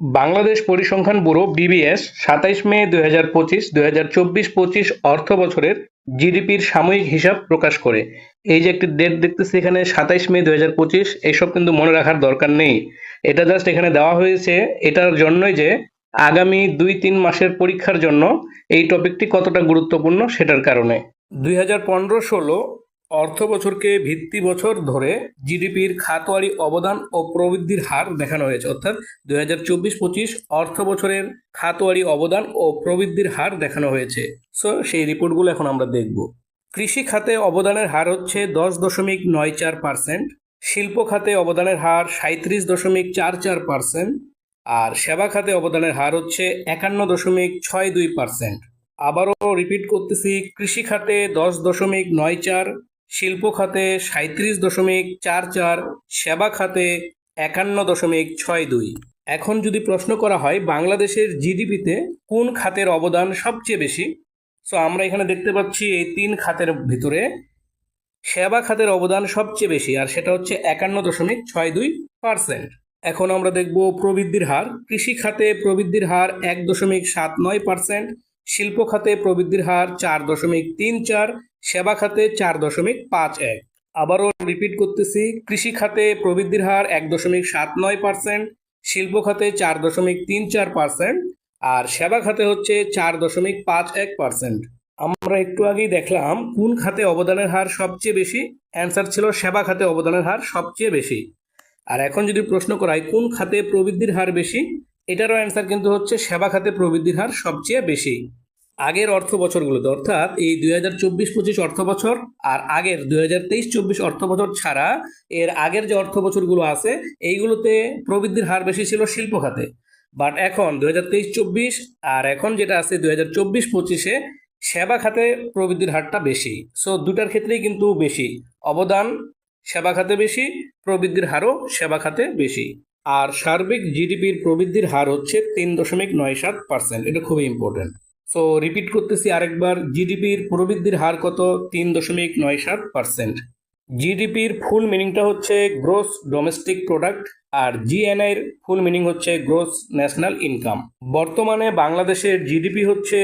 বাংলাদেশ পরিসংখ্যান bureau BBS সাতাইশ মে দুই হাজার পঁচিশ, দুই হাজার চব্বিশ, পঁচিশ অর্থ বছরের জিডিপির সাময়িক হিসাব প্রকাশ করে। এই যে একটি ডেট দেখতেছি এখানে, সাতাইশ মে দুই হাজার পঁচিশ কিন্তু মনে রাখার দরকার নেই। এটা জাস্ট এখানে দেওয়া হয়েছে, এটার জন্যই যে আগামী দুই তিন মাসের পরীক্ষার জন্য এই টপিকটি কতটা গুরুত্বপূর্ণ সেটার কারণে। দুই হাজার পনেরো ষোলো অর্থ বছরকে ভিত্তি বছর ধরে জিডিপির খাতোয়ারি অবদান ও প্রবৃদ্ধির হার দেখানো হয়েছে। অর্থাৎ দুই হাজার চব্বিশ পঁচিশ অর্থ বছরের খাতোয়ারি অবদান ও প্রবৃদ্ধির হার দেখানো হয়েছে। সো সেই রিপোর্টগুলো এখন আমরা দেখব। কৃষি খাতে অবদানের হার হচ্ছে দশ দশমিক নয় চার পার্সেন্ট, শিল্প খাতে অবদানের হার সাঁত্রিশ দশমিক চার চার পার্সেন্ট, আর সেবা খাতে অবদানের হার হচ্ছে একান্ন দশমিক ছয় দুই পার্সেন্ট। আবারও রিপিট করতেছি, কৃষি খাতে দশ দশমিক নয় চার শিল্প খাতে সাঁত্রিশ দশমিক চার চার, সেবা খাতে একান্ন দশমিক ছয় দুই। এখন যদি প্রশ্ন করা হয় বাংলাদেশের জিডিপিতে কোন খাতের অবদান সবচেয়ে বেশি? সো আমরা এখানে দেখতে পাচ্ছি এই তিন খাতের ভিতরে সেবা খাতের অবদান সবচেয়ে বেশি, আর সেটা হচ্ছে একান্ন দশমিক ছয় দুই পার্সেন্ট। এখন আমরা দেখব প্রবৃদ্ধির হার। কৃষি খাতে প্রবৃদ্ধির হার এক দশমিক সাত নয় পার্সেন্ট, শিল্প খাতে প্রবৃদ্ধির হার চার দশমিক তিন চার সেবা খাতে চার দশমিক পাঁচ এক। আবারও রিপিট করতেছি, কৃষি খাতে প্রবৃদ্ধির হার এক দশমিক সাত নয় পার্সেন্ট, শিল্প খাতে চার দশমিক তিন চার পার্সেন্ট, আর সেবা খাতে হচ্ছে চার দশমিক পাঁচ এক পার্সেন্ট। আমরা একটু আগেই দেখলাম কোন খাতে অবদানের হার সবচেয়ে বেশি। অ্যান্সার ছিল সেবা খাতে অবদানের হার সবচেয়ে বেশি। আর এখন যদি প্রশ্ন করায় কোন খাতে প্রবৃদ্ধির হার বেশি, এটারও অ্যান্সার কিন্তু হচ্ছে সেবা খাতে প্রবৃদ্ধির হার সবচেয়ে বেশি। আগের অর্থ বছরগুলোতে অর্থাৎ এই দুই হাজার চব্বিশ পঁচিশ অর্থ বছর আর আগের দুই হাজার তেইশ চব্বিশ অর্থ বছর ছাড়া এর আগের যে অর্থ বছরগুলো আছে, এইগুলোতে প্রবৃদ্ধির হার বেশি ছিল শিল্প খাতে। বাট এখন দুই হাজার তেইশ চব্বিশ আর এখন যেটা আছে দুই হাজার চব্বিশ পঁচিশে, সেবা খাতে প্রবৃদ্ধির হারটা বেশি। সো দুটার ক্ষেত্রেই কিন্তু বেশি। অবদান সেবা খাতে বেশি, প্রবৃদ্ধির হারও সেবা খাতে বেশি। আর সার্বিক জিডিপির প্রবৃদ্ধির হার হচ্ছে তিন দশমিক নয় সাত পার্সেন্ট। এটা খুবই ইম্পর্টেন্ট সো রিপিট করতেছি আরেকবার জিডিপির প্রবৃদ্ধির হার কত? তিন দশমিক নয় সাত পার্সেন্ট জিডিপির ফুল মিনিংটা হচ্ছে গ্রোস ডোমেস্টিক প্রোডাক্ট আর জিএনআইয়ের ফুল মিনিং হচ্ছে গ্রোস ন্যাশনাল ইনকাম বর্তমানে বাংলাদেশের জিডিপি হচ্ছে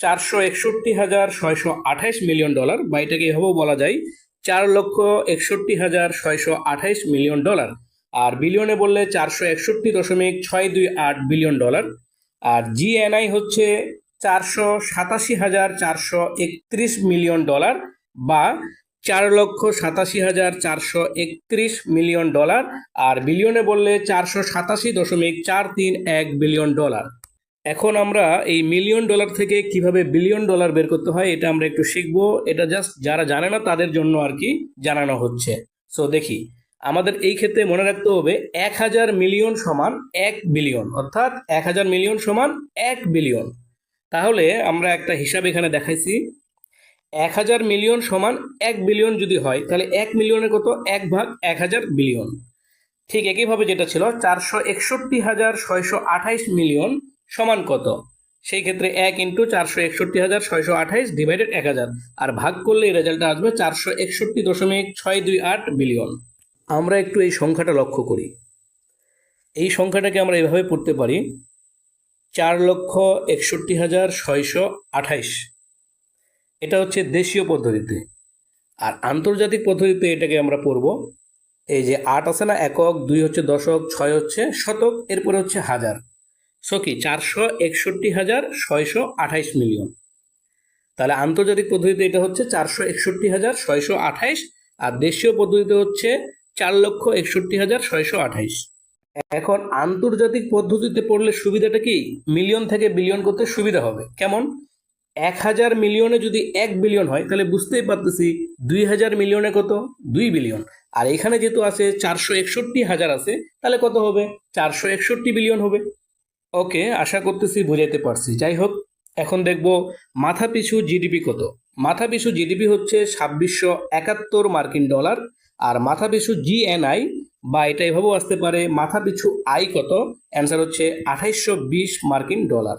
চারশো একষট্টি হাজার ছয়শো আঠাইশ মিলিয়ন ডলার, বা এটাকে এভাবেও বলা যায় চার লক্ষ একষট্টি হাজার ছয়শো আঠাইশ মিলিয়ন ডলার, আর বিলিয়নে বললে চারশো একষট্টি দশমিক ছয় দুই আট বিলিয়ন ডলার, আর জিএনআই হচ্ছে চারশো সাতাশি হাজার চারশো একত্রিশ মিলিয়ন ডলার বা চার লক্ষ সাতাশি হাজার চারশো একত্রিশ মিলিয়ন ডলার, আর বিলিয়নে বললে চারশো সাতাশি দশমিক চার তিন এক বিলিয়ন ডলার। এখন আমরা এই মিলিয়ন ডলার থেকে কীভাবে বিলিয়ন ডলার বের করতে হয়, এটা আমরা একটু শিখব। এটা জাস্ট যারা জানে না, তাদের জন্য আর কি জানানো হচ্ছে। সো দেখি, আমাদের এই ক্ষেত্রে মনে রাখতে হবে, এক হাজার মিলিয়ন সমান এক বিলিয়ন, অর্থাৎ এক হাজার মিলিয়ন সমান এক বিলিয়ন। তাহলে আমরা একটা হিসাব এখানে দেখাইছি। এক হাজার মিলিয়ন সমান এক বিলিয়ন যদি হয়, তাহলে এক মিলিয়নের কত? এক ভাগ এক হাজার বিলিয়ন। ঠিক একইভাবে যেটা ছিল, চারশো একষট্টি হাজার ছয়শো আঠাইশ মিলিয়ন সমান কত? সেই ক্ষেত্রে এক ইন্টু চারশো একষট্টি হাজার ছয়শো আঠাইশ ডিভাইডেড এক হাজার। আর ভাগ করলে এই রেজাল্টটা আসবে চারশো একষট্টি দশমিক ছয় দুই আট বিলিয়ন। আমরা একটু এই সংখ্যাটা লক্ষ্য করি। এই সংখ্যাটাকে আমরা এভাবে পড়তে পারি। চার লক্ষ একষট্টি হাজার ছয়শো আঠাইশ। এটা হচ্ছে দেশীয় পদ্ধতিতে। আর আন্তর্জাতিক পদ্ধতিতে এটাকে আমরা পড়ব। এই যে আট আছে না, একক, দুই হচ্ছে দশক, ছয় হচ্ছে শতক, এরপরে হচ্ছে হাজার। সো কি, চারশো একষট্টি হাজার ছয়শো আঠাইশ মিলিয়ন। তাহলে আন্তর্জাতিক পদ্ধতিতে এটা হচ্ছে চারশো একষট্টি হাজার ছয়শো আঠাইশ, আর দেশীয় পদ্ধতিতে হচ্ছে চার লক্ষ একষট্টি হাজার ছয়শো আঠাইশ। এখন আন্তর্জাতিক পদ্ধতিতে পড়লে সুবিধাটা কি? মিলিয়ন থেকে বিলিয়ন করতে সুবিধা হবে। কেমন? এক হাজার মিলিয়নে যদি এক বিলিয়ন হয়, তাহলে বুঝতেই পারতেছি দুই হাজার মিলিয়নে কত? দুই বিলিয়ন। আর এখানে যেহেতু আছে চারশো একষট্টি হাজার আছে, তাহলে কত হবে? চারশো একষট্টি বিলিয়ন হবে। ওকে, আশা করতেছি বুঝাইতে পারছি। যাই হোক, এখন দেখব মাথা পিছু জিডিপি কত। মাথা পিছু জিডিপি হচ্ছে ছাব্বিশশো একাত্তর মার্কিন ডলার, আর মাথাপিছু জিএনআই, বা এটা এভাবেও আসতে পারে, মাথাপিছু আয় কত? অ্যান্সার হচ্ছে আঠাইশশো বিশ মার্কিন ডলার।